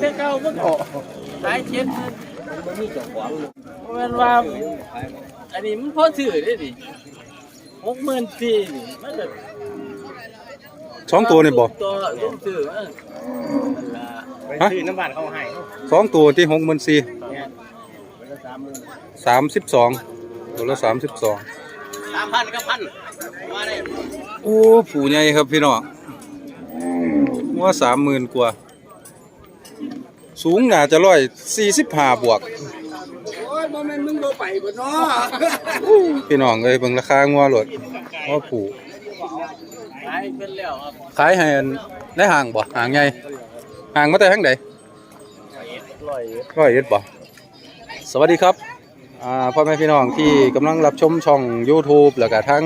แต่เก่ามันออกหลายเจ็ดหมื่นมันมีเจ้าของมันว่า อันนี้มันพอซื้อได้ดิหกหมื่นสี่นี่มันก็สองตัวนี่บ่ตัวลูกซื้อมันนั่นล่ะฮะซื้อน้ำบาทเขาให้สองตัวที่หกหมื่นสี่เนี่ยวันละสามหมื่นสามสิบสองตัวละสามสิบสองสามพันก็พันว่าได้ โอ้ผูใหญ่ครับพี่น้องว่าสามหมื่นกว่า สูงน่าจะร้อยสี่สิบห้าบวก โอ้ยบ่แม่นมึงบ่ไปบ่เนาะพี่น้องเอ้ยเบิ่งราคางัวโหลดว่าผูขายเป็นแล้วครับขายให้อันได้ห่างบ่ห่างไงห่างมาแต่ทางใดร้อยร้อยเอ็ดบ่สวัสดีครับอ่าพ่อแม่พี่น้องที่กำลังรับชมช่อง YouTube แล้วก็ทั้ง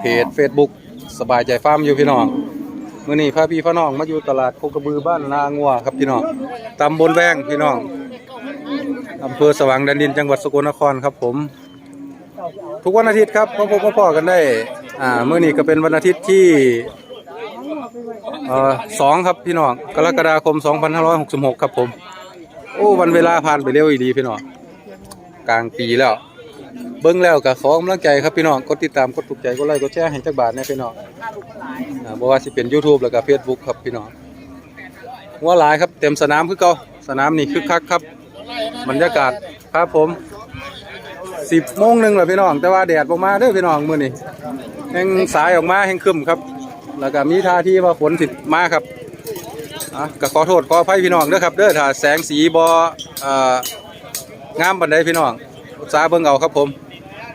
เพจ Facebook สบายใจฟาร์มอยู่พี่น้อง มื้อนี้พาพี่พ่อน้องมาอยู่ตลาดโคกระบือบ้านนางัวครับพี่น้องตำบลแวงพี่น้องอำเภอสว่างแดนดินจังหวัดสกลนครครับผม ทุกวันอาทิตย์ครับพบพบพ่อกันได้อ่ามื้อนี้ก็เป็นวันอาทิตย์ที่สองครับพี่น้องกรกฎาคม 2566 ครับผม โอ้วันเวลาผ่านไปเร็วอีดีพี่น้องกลางปีแล้ว เบิ้งแล้วก็ขอกำลังใจครับพี่น้องกดติดตามกดถูกใจกดไลค์กดแชร์ให้จักบาทนะพี่น้อง อ่าบ่ว่าสิเป็น YouTube แล้วก็ Facebook ครับพี่น้องว่าหลายครับเต็มสนามคือเก่าสนามนี่คึกคักครับ บรรยากาศครับผม10โมงหนึ่งแล้วพี่น้อง แต่ว่าแดดบ่มาเด้อพี่น้องมื้อนี้แห่งสายออกมาแห่งคึมครับ แล้วก็มีท่าที่ว่าฝนสิมาครับอะก็ขอโทษขออภัยพี่น้องเด้อครับเด้อถ้าแสงสีบ่อ่องามปานใดพี่น้องอุตสาเบิ่งเอาครับผม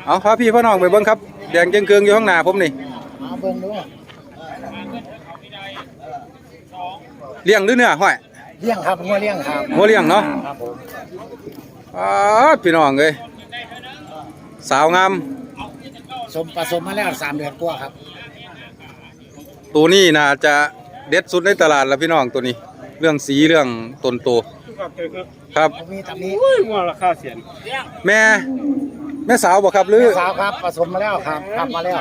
เอาพาพี่พ่อน้องไปเบิ่งครับ แดงเกรืองอยู่ข้างหน้าผมนี่มาเบิ่งดู เลี้ยงหรือเนื้อห้อยเลี้ยงครับงัวเลี้ยงครับบ่เลี้ยงเนาะครับผมอ่าพี่น้องเอ้ยสาวงามสมผสมมาแล้วสามเดือนกว่าครับ ตัวนี้น่าจะเด็ดสุดในตลาดแล้วพี่น้องตัวนี้ เรื่องสีเรื่องตนโตครับมีตำนี้ว่าราคาเสียนแม่แม่สาวบ่ครับหรือสาวครับผสมมาแล้วครับครับมาแล้ว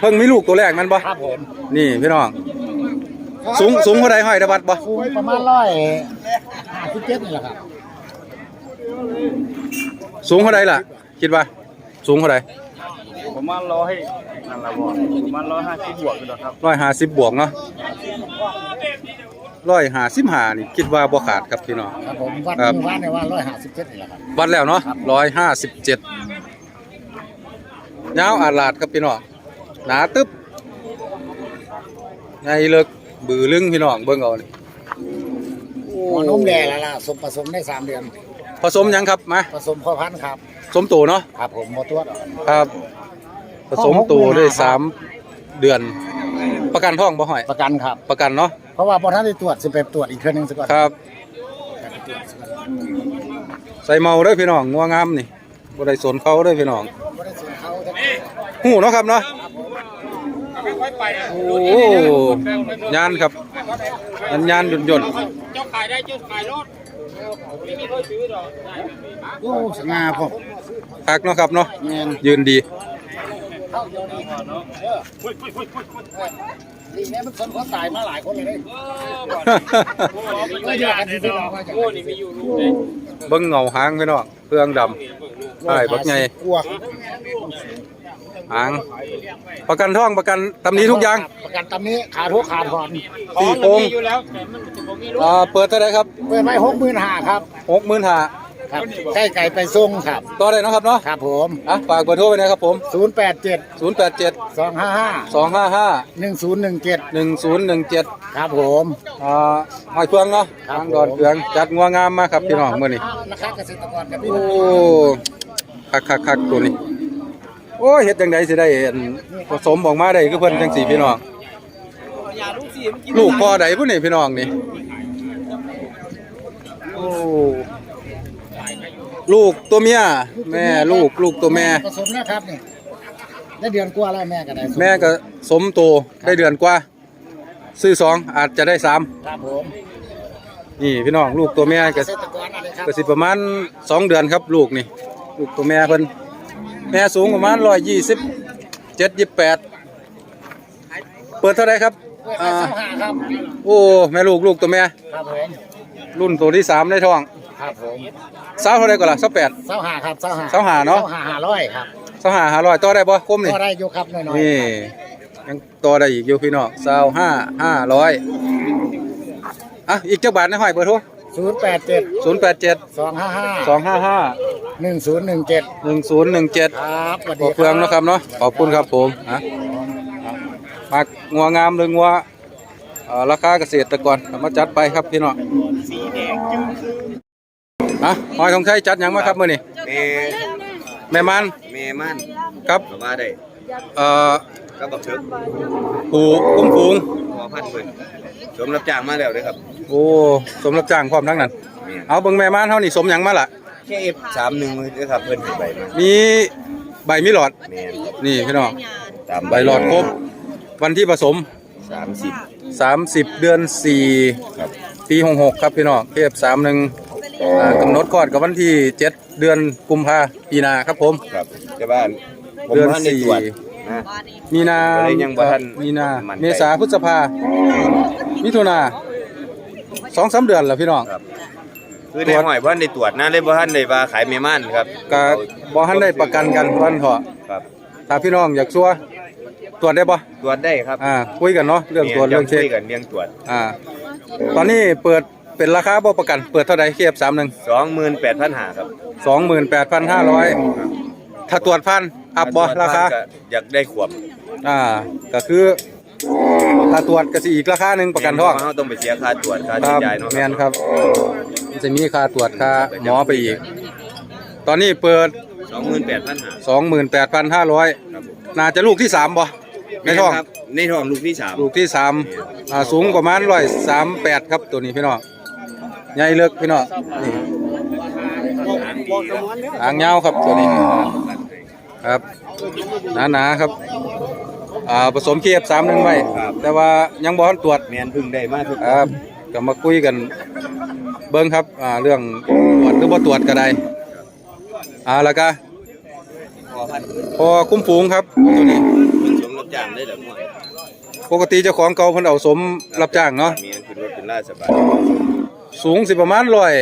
เพิ่งมีลูกตัวแรกมันบ่ครับผมนี่พี่น้อง สูงสูงเท่าใดห้อยตะบัดบ่สูงประมาณร้อยห้าสิบเจ็ดนี่แหละครับสูงเท่าใดล่ะ คิดว่า สูงเท่าใดประมาณร้อยนั่นละบ่ประมาณร้อยห้าสิบบวกอยู่แล้วครับร้อยห้าสิบบวกเนาะร้อยห้าสิบห้านี่คิดว่าบ่ขาดครับพี่น้องครับผมวัดครับมือวัดเนี่ยว่าร้อยห้าสิบเจ็ดนี่แหละครับวัดแล้วเนาะร้อยห้าสิบเจ็ดยาวอาดลาดครับพี่น้องหนาตึ๊บไงเลิก บือลึงพี่น้องเบิ่งเอานี่หัวนมแดงแล้วล่ะสมผสมได้สามเดือน ผสมหยังครับมาผสมพ่อพันธุ์ครับ สมโตเนาะครับผมหมดตัวครับ ผสมโตได้สามเดือน ประกันท้องบ่หอย ประกันครับ ประกันเนาะเพราะว่าพอท่านได้ตรวจสิไปตรวจอีกเครื่องหนึงซะก่อนครับ ไปตรวจซะก่อนใส่เมาเด้อพี่น้องงัวงามนี่บ่ได้สนเขาเด้อพี่น้องบ่ได้ส่งเขาแต่หูเนาะครับเนาะ โอ้ยานครับยันยานหย่นหย่นเจ้าขายได้เจ้าขายรถไม่มีคนซื้อดอกโอ้สง่าผมคักเนาะครับเนาะแม่นยืนดีนี่แม่มันคนเขาตายมาหลายคนเลยเด้ก็เยอะกันที่เราก็จะโอ้นี่มีอยู่ลูกเลยเบิ่งเงาหางพี่น้องเครื่องดำใช่บักใหญ่กลัว หาง ประกันท้องประกันตำหนี้ทุกอย่าง ประกันตำนี้ขาทุกขาถอนสี่โปงมีอยู่แล้วแต่มันจะบ่มีลูกอ่าเปิดเท่าไหร่ครับเปิดไว้หกหมื่นห้าครับ65,000ครับใกล้ไก่ไปส่งครับ ต่อได้เนาะครับเนาะครับผมอะฝากเบอร์โทรไว้นะครับผม ศูนย์แปดเจ็ด087 สองห้าห้า255 หนึ่งศูนย์หนึ่งเจ็ด1017ครับผม อ่าหอยเฟืองเนาะครับ ทางดอนเฟืองจัดงัวงามมาครับพี่น้องมื้อนี้ราคาเกษตรกรกับพี่โอ้น้องคักคักคักตัวนี้ โอ้ยเฮ็ดจังไดสิได้อันผสมออกมาได้คือเพิ่นจังสี่พี่น้องยาลูกสีมันกินลูกพ่อใดผู้นี่พี่น้องนี่โอ้ลูกตัวเมียแม่ลูกลูกตัวแม่ ผสมนะครับนี่ได้เดือนกว่าแล้วแม่ก็ได้แม่ก็สมโตได้เดือนกว่า ซื้อสองอาจจะได้สามครับผมนี่พี่น้องลูกตัวแม่เกก็ษตรกรอะไรครับก็สิประมาณสองเดือนครับ ลูกนี่ ลูกตัวแม่เพิ่น แม่สูงประมาณร้อยยี่สิบเจ็ดยี่แปดเปิดเท่าไหรครับเปิดอ่าไว้สองห้าครับโอ้แม่ลูกลูกตัวแม่ครับผมรุ่นตัวที่สามในท้องครับผมสาวเท่าไรก่อนล่ะสาวแปดเสาหาครับเสาหาเสาหาเนาะเสาหาห้าร้อยครับสาวหาหาร้อยต่อได้บ่คมนี่ก็ได้อยู่ครับน้อยๆนี่ยังต่อได้อีกอยู่พี่น้องสาวห้าห้าร้อยอะอีกเจ้าบาทนะห้อยเบอร์โทรศูนย์แปดเจ็ดศูนย์แปดเจ็ดสองห้าห้าสองห้าห้า หนึ่งศูนย์หนึ่งเจ็ดหนึ่งศูนย์หนึ่งเจ็ดครับสวัสขดีอเพื่องนะครับเนาะขอบคุณครับผมอะมากงัวงามหรืองัวเอ่อราคาเกษตรกรเอามาจัดไปครับพี่น้องอะหอยทองชัยจัดหยังมาครับมื้อนี้แม่แม่มันแม่มันครับก็มาได้เอ่อก็บักเถิกผูกุ้มฝูงพอพันเพิ่นสมรับจ้างมาแล้วเด้อครับ โอ้สมรับจ้างพร้อมทั้งนั้น เอาเบิ่งแม่มันเฮานี่สมหยังมาล่ะ แค่เอฟสามหนึ่งมือเด้อครับเพิ่นให้ใบมามีใบมีหลอด แม่นครับนี่พี่น้อง ตามใบหลอดครบ วันที่ผสม สามสิบ30 เดือน ครับ4 ปี61ครับพี่น้องเทพ31อ่ากำหนดคลอดกับวันที่ 7 เดือนกุมภาปีหน้าครับผม ครับแต่ว่าผมเดือนบ่ทันได้สี่ ตรวจนะ มีนาอะไรยังบ่ทันมีนา มั่นใจ เมษาพฤษภามิถุนาสองสามเดือนแล้วพี่น้อง ครับ คือในห้อยบ่ทันได้ตรวจนะเลยบ่ทันได้ว่าขายแม่มันครับก็บ่ทันได้ประกันกันวันเถาะครับถ้าพี่น้องอยากชัวร์ตรวจได้บ่ตรวจได้ครับอ่าคุยกันเนาะเรื่องตรวจเรื่องเช็คคุยกันเรื่องตรวจอ่าตอนนี้เปิดเป็นราคาบ่ประกัน เปิดเท่าใดเคียบ31 28,500ครับ28,500ถ้าตรวจพันอัพบ่ราคาก็อยากได้ขวบอ่าก็คือ ถ้าตรวจก็สิอีกราคาหนึงประกันท้องเฮาต้องไปเสียค่าตรวจค่าคใช้รับจ่ายเนาะแม่นครับมันจะมีค่าตรวจค่าหมอไปอีก ตอนนี้เปิด28,500 28,500 ครับผมน่าจะลูกที่สามบ่ในท้อง ครับในท้องลูกที่สามลูกที่สามอ่าสูงประมาณร้อยสามแปดครับตัวนี้พี่น้องใหญ่เลิกพี่น้องนี่หางยาวครับตัวนี้ ครับหนาๆครับ อ่าผสมเคียบสามหนึ่งไว้แต่ว่ายังบ่ทันตรวจแมนเพึ่งได้มาทุกครับก็มาคุยกัน เบิ่งครับอ่าเรื่องตรวจหรือบ่ตรวจก็ได้อ่าแล้วก็พอพันพอคุ้มฝูงครับตัวนี้เพิ่งสมรับจ้างได้แล้วมั่วปกติเจ้าของเก่าเพิ่นเอาสมรับจ้างเนาะมีอันขึ้นรถเป็นราชบัณสูงสิประมาณร้อย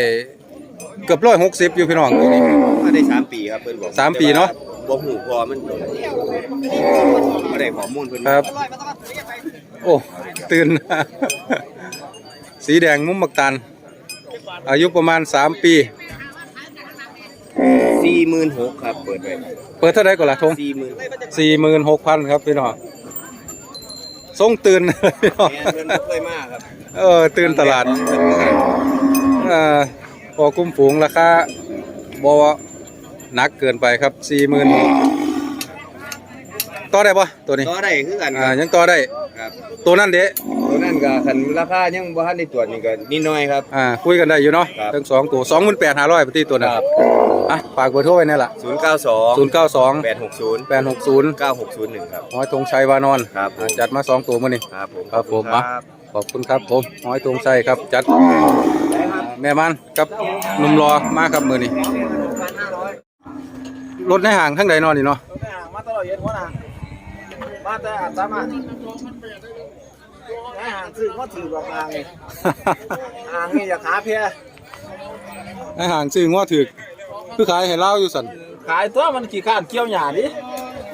เกือบร้อยหกสิบอยู่พี่น้องตัวนี้มาได้สามปีครับเพิ่นบอกสามปีเนาะ บ่หูพอมันโดนบ่ได้ข้อมูลเพิ่นครับ โอ้ ตื่น สีแดงมุมมักตัน อายุประมาณสามปี 46,000ครับเปิดไว้เปิดเท่าไหร่ก่อนล่ะทง40,000สี่หมื่นหกพันครับพี่น้องทรงตื่นพี่น้องแม่นเพิ่นบ่เคยมาครับเออ ตื่นตลาดเอ่อพอคุ้มฝูงราคาบอ หนักเกินไปครับสี่หมื่นต่อได้ปะตัวนี้ก็ได้คือกันคอ่ารับยังต่อได้ ครับตัวนั้นเด้ตัวนั้นก็คันราคายังบ่ทันได้ตรวจนี่ก็นิดหน่อยครับ อ่าคุยกันได้อยู่เนาะครับ ทั้งสองตัวสองหมื่นแปดห้าร้อยปฏิตัวนั้นอะฝากเบอร์โทรไว้นี่แหละ092ศูนย์เก้าสอง860 แปดหกศูนย์9601 ครับ หอยธงชัยวานอนครับผม อ่าจัดมาสองตัวมื่อนี้ ครับผมครับผมครัอะบขอบคุณครับผมหอยธงชัยครับจัดแม่มันกับหนุ่มรอมาครับมือนี้ รถในห่างทั้งใดนอนนี่เนาะมาตลอดเย็นหัวหน้ามาแต่อาจจะมาไอ้ห่างซื้อก็ถือแบบอ่างนี่อ่างนี่อย่าขาเพียในห่างซื้อง้อถือกคือขายให้เล่าอยู่สันขายตัวมันกี่ข้านเกี่ยวหยาดิ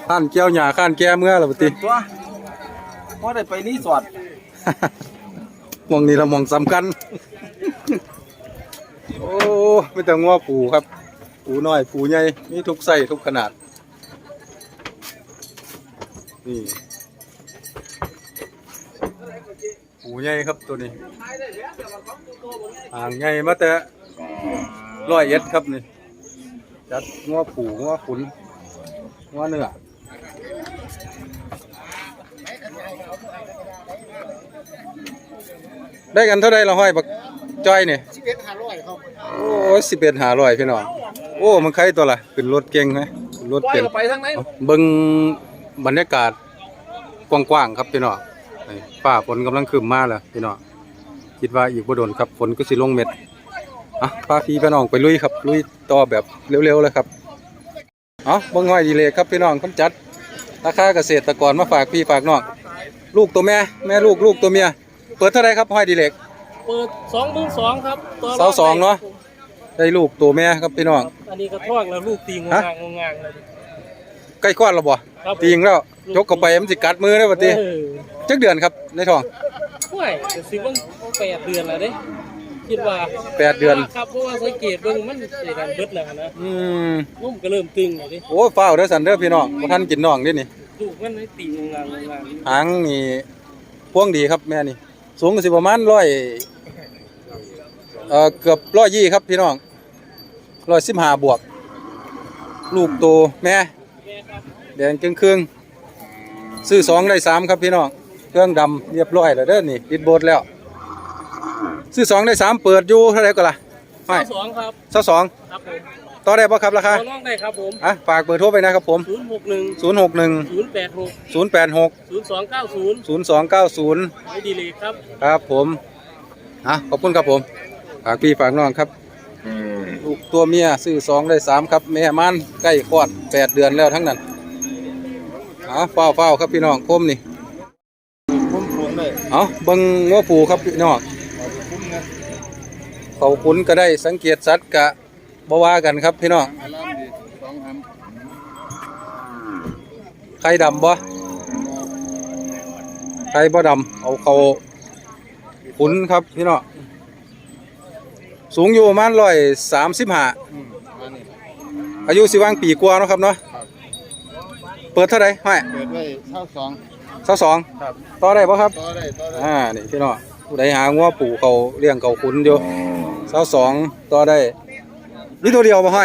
ข้านเกี้ยวหญ้าข้านแก้เมื่อละปฏิตัวพอได้ไปรีสอร์ทมองนี่ละมองสำคัญ โอ้ไม่แต่ง้อปูครับ ปูน้อยปูใหญ่มีทุกไส้ทุกขนาด นี่ปูใหญ่ครับตัวนี้อ่างใหญ่มาแต่ร้อยเอ็ดครับนี่จัดง้อปูง้อขุนง้อเนื้อได้กันเท่าไรละห้อยบักจ้อยเนี่ยสิบเอ็ดห้าร้อยครับโอ้สิบเอ็ดหาร้อยพี่น้อง โอ้ มันใครตัวละขึ้นรถเก่งไหมขึ้นรถปล่อยเป็นก็ไปทางไหนเบิ่งบรรยากาศกว้างๆครับพี่น้องนี่ฟ้าฝนกำลังขึ้นมาแล้วพี่น้องคิดว่าอีกบ่โดนครับฝนก็สิลงเม็ดอะพาพี่พี่น้องไปลุยครับ ลุยต่อแบบเร็วๆเลยครับเอาเบิ่งห้อยดีเลยครับพี่น้องคำจัดราคาเกษตรกรมาฝากพี่ฝากน้องลูกตัวแม่แม่ลูกลูกตัวเมีย เปิดเท่าไหรครับห้อยดีเล็กเเปิดสองหมื่นสองครับตัวเสาสองเนาะได้ลูกตัวแม่ครับพี่น้อง อันนี้ก็ท้องแล้วลูกตีงงางงงางเลยใกล้คลอดแล้วบ่ครับตีงแล้วยกเข้าไปมันสิกัดมือได้อบัดนี้เออจักเดือนครับในท้องห่วยสิว่าแปดเดือนแล้วเด้คิดว่าแปดเดือนครับเพราะว่าสังเกตเบิ่งมันสิการเบิดแล้วนะอืมนุ่มก็เริ่มตึงแล้วดิโอ้ฟ้าวเด้อสันเด้อพี่น้องบ่ทันกินน้องเด้นี่ลูกมันให้ตีงงางงงางหางนี่พ่วงดีครับแม่นี่สูงก็สิประมาณร้อยเอ่อเกือบร้อยยี่ครับพี่น้อง ร้อยสิบห้าบวก ลูกโตแม่แม่ครับแดงจึงครึ่งซื้อสองได้สามครับพี่น้องเครื่องดำเรียบร้อยแล้วเด้อนี่ปิดโบสถ์แล้ว ซื้อสองได้สามเปิดอยู่เท่าไหร่ก็ล่ะไม่สองครับเท่าสองครับผมต่อได้ป่ะครับราคาตัวน้องได้ครับผมอะฝากเบอร์โทรไปนะครับผมศูนย์หกหนึ่งศูนย์หกหนึ่งศูนย์แปดหกศูนย์แปดหกศูนย์สองเก้าศูนย์ศูนย์สองเก้าศูนย์ไว้ดีเลยครับ ครับผมอะขอบคุณครับผมฝากพี่ฝากน้องครับ ลูกตัวเมียซื้อสองได้สามครับ แม่มันใกล้คลอดแปดเดือนแล้วทั้งนั้นอะเฝ้าเฝ้าครับพี่น้องคมนี่คุ้มคุ้มเลยเอาเบิ่งงัวปูครับพี่น้องคุ้มนะเขาคุ้นก็ได้สังเกตสัตว์กะบ่ว่ากันครับพี่น้องอารามดีสองอันไข่ดำบ่ไข่บ่ดำเอาเขาคุ้นครับพี่น้อง สูงอยู่ประมาณร้อยสามสิบห้าอืมอันนี้อายุสิว่างปีกว่าเนาะครับเนาะครับเปิดเท่าไหร่ให้เปิดไว้เท่าสองเท่าสองครับต่อได้ป่ะครับ ต่อได้ต่อได้อ่านี่พี่น้องผู้ใดหางัวปู่เขาเลี้ยงเขาขุนอยู่เท่าสองต่อได้นี่ตัวเดียวบ่ให้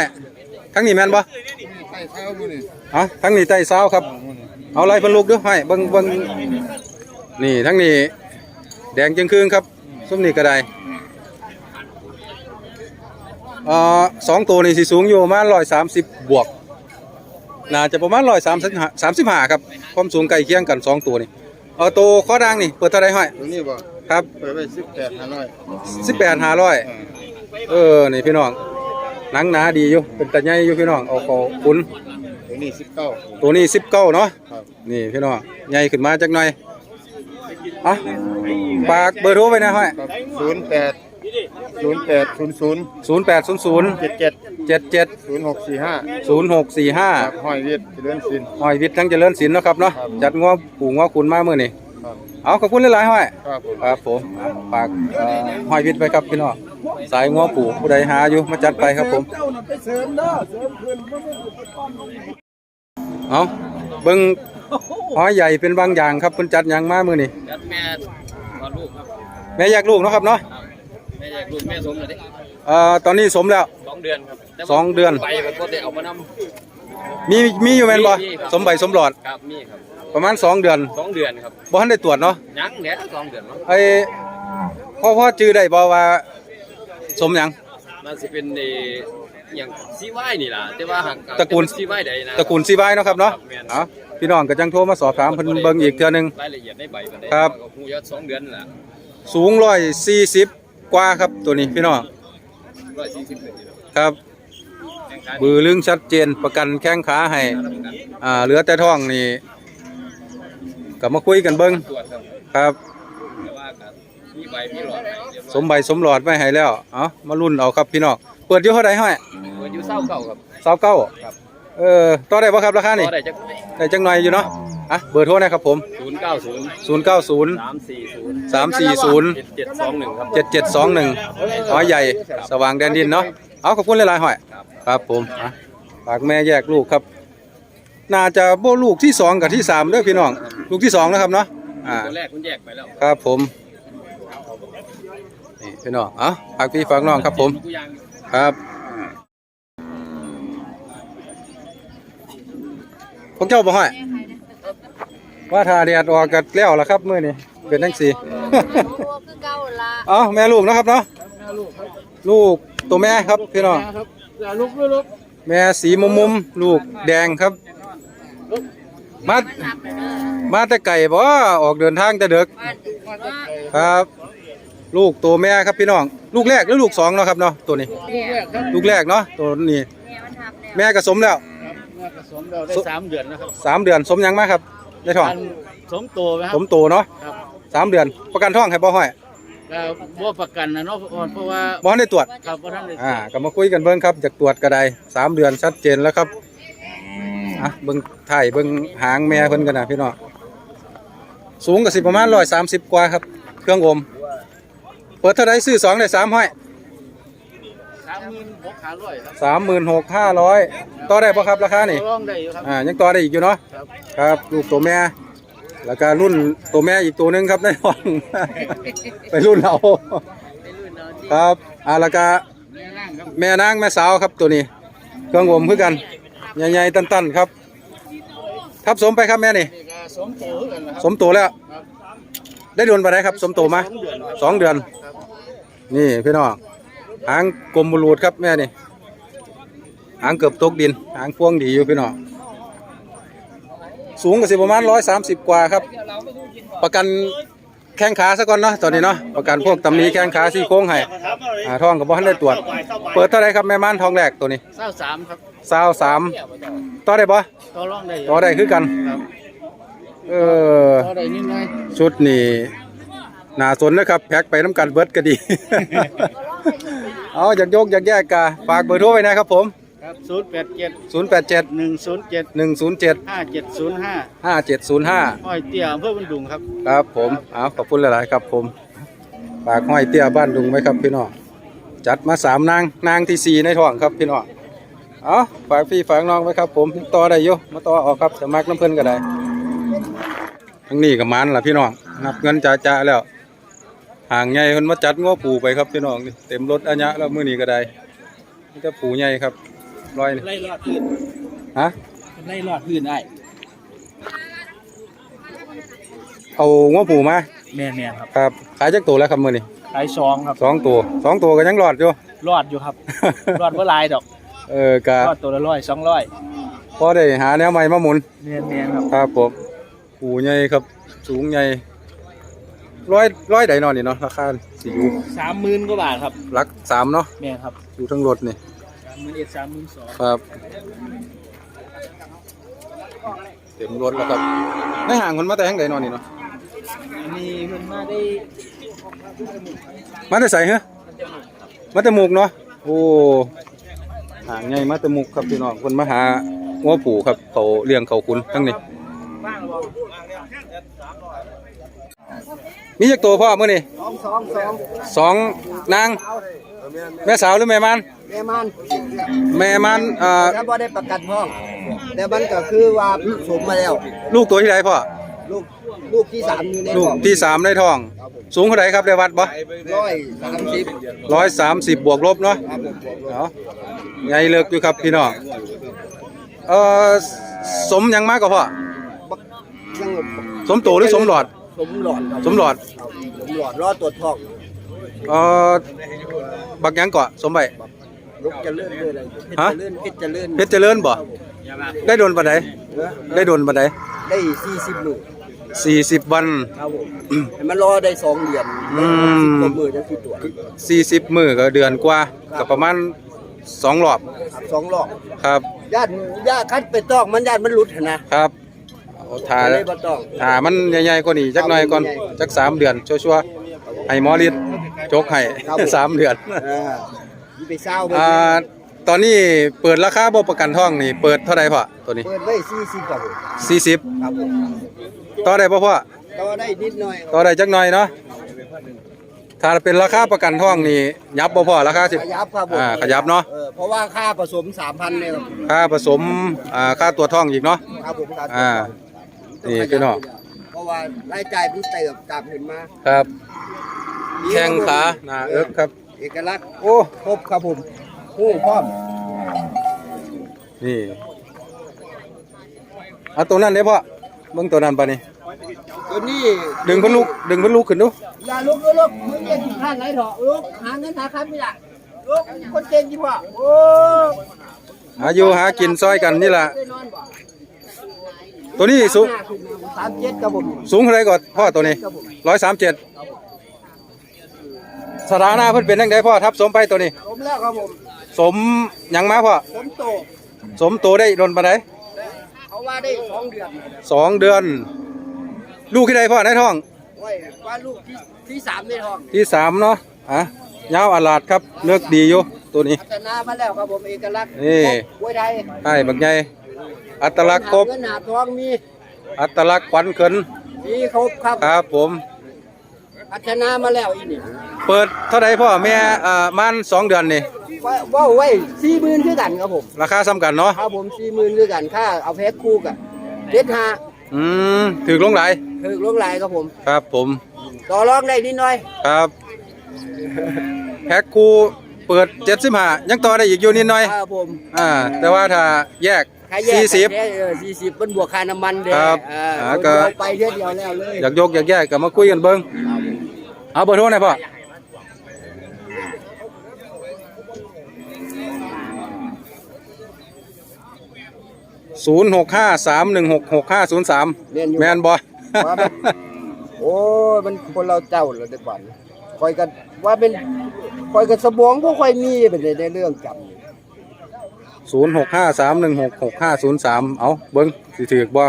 ทั้งนี้แม่นบ่นี่ใส่เท้ามือนี่อะทั้งนี้ใต้เสาครับมือนี่เอาอะไรเพิ่นลูกเด้วยให้เบิ่งเบิ่งนี่ทั้งนี้ แดงจึงครึ่งครับส้มนี่ก็ได้เอ่อสองตัวนี่สิสูงอยู่ประมาณ130บวก น่าจะประมาณ135 35ครับ ความสูงใกล้เคียงกันสองตัวนี่เอาตัวข้อดังนี่เปิดเท่าไหร่ให้ตัวนี้บ่ครับเปิดไว้สิบแปดห้าร้อย18 500เออ นี่พี่น้องหนังหนาดีอยู่ เป็นตะใหญ่อยู่พี่น้อง เอาเขาขุนตัวนี้สิบเก้าตัวนี้19เนาะครับนี่พี่น้องใหญ่ขึ้นมาจักหน่อยอะฝากเบอร์โทรไว้นะห้อยครับ ศูนย์แปดศูนย์แปดศูนย์ศูนย์0800เจ็ดเจ็ด77ศูนย์หกสี่ห้า0645ครับห้อยเวียดเจริญสินห้อยวิทย์ทั้งเจริญศิลป์เนาะครับเนาะครับจัดงัวปู่งัวคุณมามื้อนี้ครับเอาขอบคุณหลายๆห้อยครับผมครับผมอะฝากเอ่อห้อยวิทย์ไปครับพี่น้องสายงัวปู่ผู้ใดหาอยู่มาจัดไปครับผมเอาเบิ่งหอยใหญ่เป็นบางอย่างครับเพิ่นจัดหยังมามื้อนี้ยัดแม่ก่อนลูกครับแม่แยกลูกเนาะครับเนาะ แม่อยากลูกแม่สมเลยดิเอ่อตอนนี้สมแล้ว สองเดือนครับแต่ว่าสองเดือน ไปมันก็ได้เอามานมีมีอยู่แม่นบ่มีครับสมใบสมหลอดำครับมีครับประมาณ 2 เดือนสองเดือนครับบ่ทันได้ตรวจเนาะยังเดี๋ยวสองเดือนเนาะไอ้พ่อพ่อจื้อได้บ่ว่า สมหยังมันจะเป็นในอย่างซีไว้นี่ล่ะแต่ว่าหากตระกูล ซีไว้ใดนะ ตระกูลซีไว้เนาะครับเนาะครับแม่น เอ้าพี่น้องก็จังโทรมาสอบถามเพิ่นเบิ่งอีกเทื่อหนึง รายละเอียดในใบมันได้ครับ ก็คงยอดสองเดือนนั่นแหละสูง140 กว่าครับตัวนี้พี่น้องร้อยสี่สิบเลยครับแข่งขันบือลึงชัดเจนประกันแข้งขาให้อ่าเหลือแต่ท้องนี่ก็มาคุยกันเบิ่งตรวจครับครับแต่ว่าครับมีใบมีหลอดให้เรียบร้อยสมใบสมหลอดไว้ให้แล้ว เอามารุ่นเอาครับพี่น้อง เปิดอยู่เท่าใดห้อยเปิดอยู่เศร้าเก่าครับสาวเก้าครับ เออต่อได้ป่ะครับราคานี่ก็ได้จักได้จังหน่อยอยู่เนาะ อะเบอร์โทรนะครับผม ศูนย์เก้าศูนย์0 9 0 สามสี่ศูนย์3 4 0 เจ็ดเจ็ดสองหนึ่งครับ 7 7 2 1หอยใหญ่สว่างแดนดินเนาะเอาขอบคุณหลายๆห้อยครับครับผมอะฝากแม่แยกลูกครับ น่าจะโบลูกที่สองกับที่สามเด้อพี่น้อง ลูกที่สองนะครับเนาะอ่า ตัวแรกคุณแยกไปแล้วครับผมนี่พี่น้องเอะฝากพี่ฝากน้องครับผม กูยัง ครับพวกเจ้าบ่ห้อย ว่าทาแดดออกกันแล้วล่ะครับมื้อนี้เป็นจังซี่ คือเก่าละ เอ้าแม่ลูกเนาะครับเนาะลูกตัวแม่ครับพี่น้องครับลุกลุกลุกแม่สีมุมมุมๆลูกแดงครับมามาแต่ไก่บ่ออกเดินทางแต่เด็กบ้านว่าครับ ลูกตัวแม่ครับพี่น้อง ลูกแรกหรือลูกสองเนาะครับเนาะตัวนี้แม่ลูกแรกเนาะตัวนี้ แม่มันทับแล้วแม่ก็สมแล้วแม่ผสมเราได้สามเดือนนะครับสามเดือนสมยังมาครับ ในท้องอันสมตัวไหมครัสบ มโตเนาะครับ สามเดือนประกันท้องให้บ่ห้อยก็บ่ประกันนะเนาะเพราะว่าบ่ทันได้ตรวจ ครับบ่ทันได้อ่าก็มาคุยกันเบิ่งครับจากตรวจก็ได้สามเดือนชัดเจนแล้วครับอะเบิ่งถ่ายเบิ่งหางแม่เพิ่นกันนะพี่น้องสูงก็สิประมาณ130กว่าครับ เครื่องอม เปิดเท่าใดซื้อสองได้3ห้อย 36,500ครับสามหมื่นหกห้าร้อยต่อได้ปะครับราคานี่ต่อรองได้อยู่ครับอ่ายังต่อได้อีกอยู่เนาะครับครับลูกตัวแม่ แล้วก็รุ่นตัวแม่อีกตัวหนึงครับในห้อง ไปรุ่นเราไปลื่นเอาที่ครับอ่าแล้วก็แม่นั่งครับแม่นางแม่สาวครับตัวนี้ เครื่องวมคือกันใหญ่ๆตันๆครับ ทับสมไปครับแม่นี่ นี่ก็สมโตคือกันนะครับสมตัวแล้วครับได้โดนไปไหนครับ สมตัวมาสองเดือนครับสองเดือนครับนี่พี่น้อง หางกลมบุรูดครับแม่นี่หางเกือบตกดินหางพวงดีอยู่พี่น้องสูงก็สิประมาณร้อยสามสิบกว่าครับ ประกันแข้งขาซะก่อนเนาะตอนนี้เนาะประกันพวกตำหนี้แข้งขาซี่โค้งให้อ่าท้องกับบ่ทันได้ตรวจ เปิดเท่าไหรครับแม่ม่านทองแรกตัวนี้23ครับสาวสามต่อได้บ่ต่อรองได้อยู่ต่อได้คือกันครับเออต่อได้นิด หน่อยชุดนี่น่าสนนะครับ แพ็กไปน้ำกันเบิดก็ดี เอาอยากยกอยากแยกกะฝากเบอร์โทรไว้นะครับผม ครับ087 087 107 107 5705 5705 ห้อยเตี้ยอำเภอบันดุงครับ ครับผมเอาขอบคุณหลาย ๆ ครับผมฝากห้อยเตี้ยบ้านดุงไว้ครับพี่น้อง จัดมาสามนาง นางที่สี่ในท้องครับพี่น้องเอาฝากพี่ฝากน้องไว้ครับผมต่อได้อยู่มาต่อออกครับสมัครน้ำเพิ่นก็ได้ ทั้งนี้กับมันล่ะพี่น้อง นับเงินจ่าๆแล้ว ห่างใหญ่เพิ่นมาจัดง้อปูไปครับพี่น้องนี่เต็มรถอัญญะแล้วมื้อนี้ก็ได้นี่จะปูใหญ่ครับร้อยนี่ไล่รอดพื้นฮะไล่รอดพื้นได้เอาง้อปูมาแม่นๆครับครับขายจักตัวแล้วครับมื้อนี้ขายซองครับสองตัวสองตัวก็ยังรอดอยู่รอดอยู่ครับรอดบ่หลายดอก เออกะรอดตัวละร้อยสองร้อยพอได้หาแนวใหม่มาหมุนแม่นๆครับครับผมปูใหญ่ครับสูงใหญ่ ร้อยร้อยใดนอนนี่เนาะราคาสิอยู่สามหมื่นกว่าบาทครับหลักสามเนาะแม่นครับอยู่ทั้งรถนี่สามหมื่นเอ็ดสามหมื่นสองครับเต็มรถแล้วครับในห่างคนมาแต่แห่งใดนอนนี่เนาะอันนี้เพิ่นมาได้มาแต่ใส่เหรอมาแต่หมูกเนาะโอ้ห่างใหญ่มาแต่หมูกครับพี่น้องคนมาหางัวปู่ครับเขาเลี้ยงเขาคุณทั้งนี้ มีจักตัวพ่อมื้อนี่สองสองสองสองนาง แม่สาวหรือแม่มัน แม่มันแม่มันเอ่อถ้าบ่ได้ประกันห้อง แต่มันก็คือว่าสมมาแล้ว ลูกตัวที่ไหนพ่อ ลูกลูกที่สามอยู่ในลูกท้องที่สามในท้อง สูงเท่าไหร่ครับได้วัดบ่ร้อยสามสิบร้อยสามสิบบวกลบเนาะครับผมบอกเลยเอาใหญ่เลิกอยู่ครับพี่น้องเอ่อสมหยังมากก็พ่อยังสมโตหรือสมหลอด สมหลอดครับสมหลอดสมหลอดรอตรวจท้องเอ่อบักหยังเกาะสมใบลูกจะเลื่อนด้วยอะไรเพชรฮะ จะเลื่อนเพชรจะเลื่อนเพชรเจริญบ่ได้โดนปานใดได้โดนปานใดได้สี่สิบลูกสี่สิบวัน ครับผมให้มันรอได้สองเดือนอืม สิบกว่ามือจะคือตรวจสี่สิบมื้อก็เดือนกว่าก็ประมาณสองรอบครับสองรอบครับ ญาติญาติคัดไปต้องมันญาติมันหลุดหั่นนะครับ เอาทาก็เลยบ่ต้องทามันใหญ่ๆกว่านี้จักหน่อยก่อนจักสามเดือนชัวร์ๆให้หมอฤทธิ์จกให้ สามเดือน เออมีไปเศร้าไปอ่าตอนนี้เปิดราคาบ่ประกันท่องนี่เปิดเท่าไหร่พ่อตัวนี้เปิดไว้สี่สิบครับผม40ครับผมต่อได้บ่พ่อก็ได้นิดหน่อยต่อได้จักหน่อยเนาะถ้าเป็นราคาประกันท่องนี่ยับบ่พ่อราคาสิขยับครับผมอ่าขยับเนาะออเพราะว่าค่าผสมสามพันเนี่ยครับค่าผสมอ่าค่าตัวจท่องอีกเนาะ ครับผมครับอ่า นี่พี่น้องเพราะว่ารายจ่ายมันเติบกลับเห็นมาครับ แข้งขาหน้าเอิกครับ เอกลักษณ์โอ้ ครบครับผมผู้พร้อมนี่เอาตัวนั้นเด้พ่อเบิ่งตัวนั้นปะนี่ตัวนี้ดึงเพิ่นลุกดึงเพิ่นลุกขึ้นดู อย่าลุกอย่าลุกมึงเก่งที่ข้างไหนเถอะลุกหาเงินหาคำไม่ได้ลุกคนเก่งที่ว่าโอ้ หาอยู่หากินซอยกันนี่ล่ะ ได้นอนบ่ ตัวนี้สูงห้าขึ้นมาสามเจ็ดครับผมสูงเท่าไหร่ก่อนพ่อตัวนี้ครับผมร้อยสามเจ็ดสถานะเพิ่นเป็นจังไดพ่อทับสมไปตัวนี้ผมแล้วครับผมสมหยังมาพ่อผมโตสมโตได้โดนปานใดเขาว่าได้สองเดือนสองเดือน ลูกที่ใดพ่อในท้องโอ้ไว้ว่าลูกที่ที่สามในท้องที่สามเนาะอะยาวอาลาดครับเลือกดีอยู่ตัวนี้พัฒนามาแล้วครับผมเอกลักษณ์นี่กล้วยไทยใช่บักใหญ่ อัตลักษณ์ครบ เงินหาทองมีอัตลักษณ์ขวัญเขินมีครบครับครับผม พัฒนามาแล้วอีนี่เปิดเท่าใดพ่อแม่อ่ามันสองเดือนนี่ ว่าว่าไว้สี่หมื่นคือกันครับผมราคาซ้ำกันเนาะ ครับผมสี่หมื่นคือกันค่าเอาแพ็คคู่กันเจ็ดห้าอืมถือลงหลายถึกลงหลายครับผม ครับผม ต่อรองได้นิดหน่อย ครับ แพ็คคูเปิด75ยังต่อได้อีกอยู่นิดหน่อย ครับผม อ่า แต่ว่าถ้าแยก ค่าแยก40กันแค่เออสี่สิบเป็นบวกค่าน้ำมันเด้ครับเอออ่าก็ เอาไปเท่าเดียวแล้วเลยอยากยกอยากแยกก็มาคุยกันเบิ่งเอาเบอร์โทรหน่อยพ่อศูนย์หกห้าสามหนึ่งหกหกห้าศูนย์สามเรียนอยู่แมนบอ ว่ามันโอ้ยมันคนเราเจ้าเราได้บันคอยกันว่าเป็นคอยกันสมองพวกคอยมีเป็นในในเรื่องจำ ศูนย์หกห้าสามหนึ่งหกหกห้าศูนย์สามเอาเบิ้งสิถือกบ่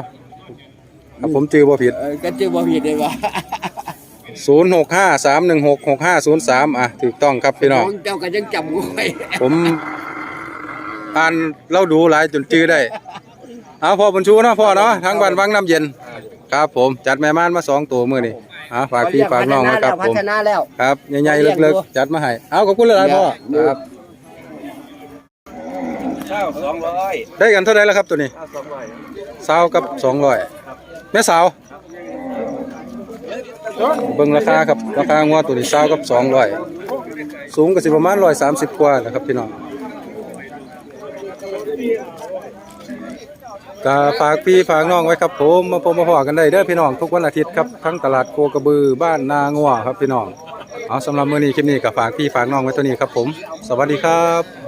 ถ้าผมจือบ่ผิดเออก็จือบ่ผิดเลยว่าศูนย์หกห้าสามหนึ่งหกหกห้าศูนย์สามอะถูกต้องครับพี่น้องของเจ้าก็ยังจำไว้ผมอ่านเล่าดูหลายจนจื้อได้เอาพ่อบุญชูเนาะพ่อเนาะทางบ้านวังน้ำเย็น ครับผมจัดแม่ม่านมาสองตัวมื้อนี้อ่าฝากพี่ฝากน้องนะครับพัผมฒนาแล้ว ครับใหญ่ๆเลิกๆจัดมาให้เอาขอบคุณหลายๆพ่อเนี่ยครับเช่าสองร้อยได้กันเท่าไรแล้วครับตัวนี้สองร้อยสาวกับสองร้อยแม่สาวเบิ่งราคาครับราคางวตัวนี้สาวกับสองร้อยสูงก็สิประมาณร้อยสามสิบกว่านะครับพี่น้องก็ฝากพี่ฝากน้องไว้ครับผมมาพบมาพอกันได้เด้อพี่น้องทุกวันอาทิตย์ครับทั้งตลาดโคกระบือบ้านนางัวครับพี่น้องเอาสำหรับมื้อนี้คลิปนี้ก็ฝากพี่ฝากน้องไว้ตัวนี้ครับผม สวัสดีครับ